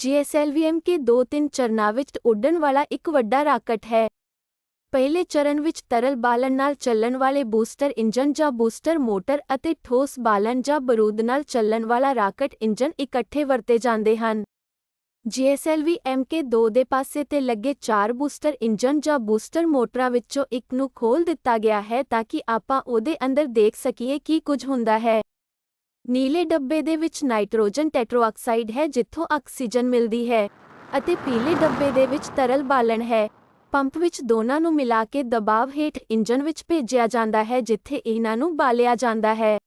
GSLV ਕੇ ਦੋ ਤਿੰਨ ਚਰਨਾਂ ਵਿੱਚ ਉੱਡਣ ਵਾਲਾ ਇੱਕ ਵੱਡਾ ਰਾਕਟ ਹੈ। ਪਹਿਲੇ ਚਰਨ ਵਿੱਚ ਤਰਲ ਬਾਲਣ ਨਾਲ ਚੱਲਣ ਵਾਲੇ ਬੂਸਟਰ ਇੰਜਨ ਜਾਂ ਬੂਸਟਰ ਮੋਟਰ ਅਤੇ ਠੋਸ ਬਾਲਣ ਜਾਂ ਬਰੂਦ ਨਾਲ ਚੱਲਣ ਵਾਲਾ ਰਾਕਟ ਇੰਜਨ ਇਕੱਠੇ ਵਰਤੇ ਜਾਂਦੇ ਹਨ। GSLV MK2 ਦੇ ਪਾਸੇ ਤੇ ਲੱਗੇ ਚਾਰ ਬੂਸਟਰ ਇੰਜਨ ਜਾਂ ਬੂਸਟਰ ਮੋਟਰਾਂ ਵਿੱਚੋਂ ਇੱਕ ਨੂੰ ਖੋਲ ਦਿੱਤਾ ਗਿਆ ਹੈ ਤਾਂ ਕਿ ਆਪਾਂ ਉਹਦੇ ਅੰਦਰ ਦੇਖ ਸਕੀਏ ਕੀ ਕੁਝ ਹੁੰਦਾ ਹੈ। ਨੀਲੇ ਡੱਬੇ ਦੇ ਵਿੱਚ ਨਾਈਟ੍ਰੋਜਨ ਟੈਟਰੋਆਕਸਾਈਡ ਹੈ, ਜਿੱਥੋਂ ਆਕਸੀਜਨ ਮਿਲਦੀ ਹੈ ਅਤੇ ਪੀਲੇ ਡੱਬੇ ਦੇ ਵਿੱਚ ਤਰਲ ਬਾਲਣ ਹੈ। ਪੰਪ ਵਿੱਚ ਦੋਨਾਂ ਨੂੰ ਮਿਲਾ ਕੇ ਦਬਾਅ ਹੇਠ ਇੰਜਨ ਵਿੱਚ ਭੇਜਿਆ ਜਾਂਦਾ ਹੈ, ਜਿੱਥੇ ਇਹਨਾਂ ਨੂੰ ਬਾਲਿਆ ਜਾਂਦਾ ਹੈ।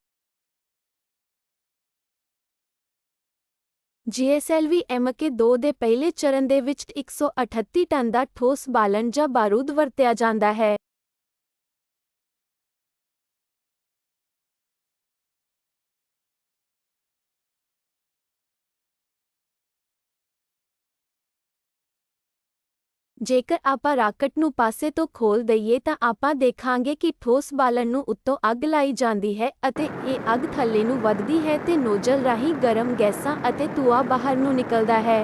GSLV MK2 ਦੇ ਪਹਿਲੇ ਚਰਨ ਦੇ ਵਿੱਚ 138 ਟਨ ਦਾ ਠੋਸ ਬਾਲਣ ਜਾਂ ਬਾਰੂਦ ਵਰਤਿਆ ਜਾਂਦਾ ਹੈ। ਜੇਕਰ ਆਪਾਂ ਰਾਕਟ ਨੂੰ ਪਾਸੇ ਤੋਂ ਖੋਲ ਦਈਏ ਤਾਂ ਆਪਾਂ ਦੇਖਾਂਗੇ ਕਿ ਠੋਸ ਬਾਲਣ ਨੂੰ ਉੱਤੋਂ ਅੱਗ ਲਾਈ ਜਾਂਦੀ ਹੈ ਅਤੇ ਇਹ ਅੱਗ ਥੱਲੇ ਨੂੰ ਵੱਧਦੀ ਹੈ ਤੇ ਨੋਜ਼ਲ ਰਾਹੀਂ ਗਰਮ ਗੈਸਾਂ ਅਤੇ ਧੂਆਂ ਬਾਹਰ ਨੂੰ ਨਿਕਲਦਾ ਹੈ।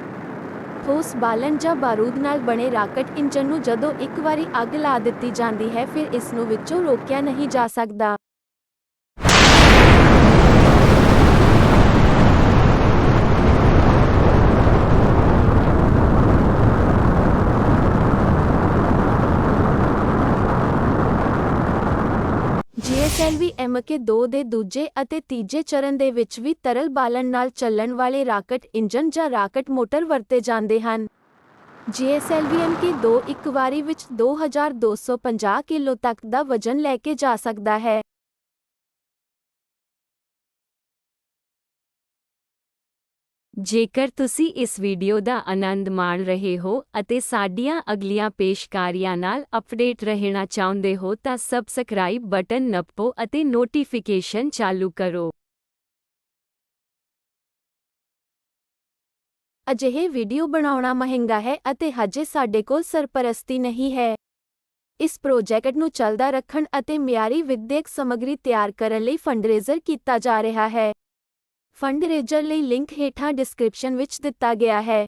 ਠੋਸ ਬਾਲਣ ਜਾਂ ਬਾਰੂਦ ਨਾਲ ਬਣੇ ਰਾਕਟ ਇੰਜਨ ਨੂੰ ਜਦੋਂ ਇੱਕ ਵਾਰੀ ਅੱਗ ਲਾ ਦਿੱਤੀ ਜਾਂਦੀ ਹੈ, ਫਿਰ ਇਸ ਨੂੰ ਵਿੱਚੋਂ ਰੋਕਿਆ ਨਹੀਂ ਜਾ ਸਕਦਾ। GSLV MK2 ਦੇ ਦੂਜੇ ਅਤੇ ਤੀਜੇ ਚਰਨ ਦੇ ਵਿੱਚ ਵੀ ਤਰਲ ਬਾਲਣ ਨਾਲ ਚੱਲਣ ਵਾਲੇ ਰਾਕਟ ਇੰਜਨ ਜਾਂ ਰਾਕਟ ਮੋਟਰ ਵਰਤੇ ਜਾਂਦੇ ਹਨ। GSLV MK2 ਇੱਕ ਵਾਰੀ ਵਿੱਚ 2250 ਕਿਲੋ ਤੱਕ ਦਾ ਵਜ਼ਨ ਲੈ ਕੇ ਜਾ ਸਕਦਾ ਹੈ। ਜੇਕਰ ਤੁਸੀਂ ਇਸ ਵੀਡੀਓ ਦਾ ਆਨੰਦ ਮਾਣ ਰਹੇ ਹੋ ਅਤੇ ਸਾਡੀਆਂ ਅਗਲੀਆਂ ਪੇਸ਼ਕਾਰੀਆਂ ਨਾਲ ਅਪਡੇਟ ਰਹਿਣਾ ਚਾਹੁੰਦੇ ਹੋ ਤਾਂ ਸਬਸਕ੍ਰਾਈਬ ਬਟਨ ਨੱਪੋ ਅਤੇ ਨੋਟੀਫਿਕੇਸ਼ਨ ਚਾਲੂ ਕਰੋ। ਅਜਿਹੇ ਵੀਡੀਓ ਬਣਾਉਣਾ ਮਹਿੰਗਾ ਹੈ ਅਤੇ ਹਜੇ ਸਾਡੇ ਕੋਲ ਸਰਪਰਸਤੀ ਨਹੀਂ ਹੈ। ਇਸ ਪ੍ਰੋਜੈਕਟ ਨੂੰ ਚੱਲਦਾ ਰੱਖਣ ਅਤੇ ਮਿਆਰੀ ਵਿਦਿਅਕ ਸਮੱਗਰੀ ਤਿਆਰ ਕਰਨ ਲਈ ਫੰਡਰੇਜ਼ਰ ਕੀਤਾ ਜਾ ਰਿਹਾ ਹੈ। ਫੰਡ ਰੇਜਰ ਲਈ ਲਿੰਕ ਹੇਠਾਂ ਡਿਸਕ੍ਰਿਪਸ਼ਨ ਵਿੱਚ ਦਿੱਤਾ ਗਿਆ ਹੈ।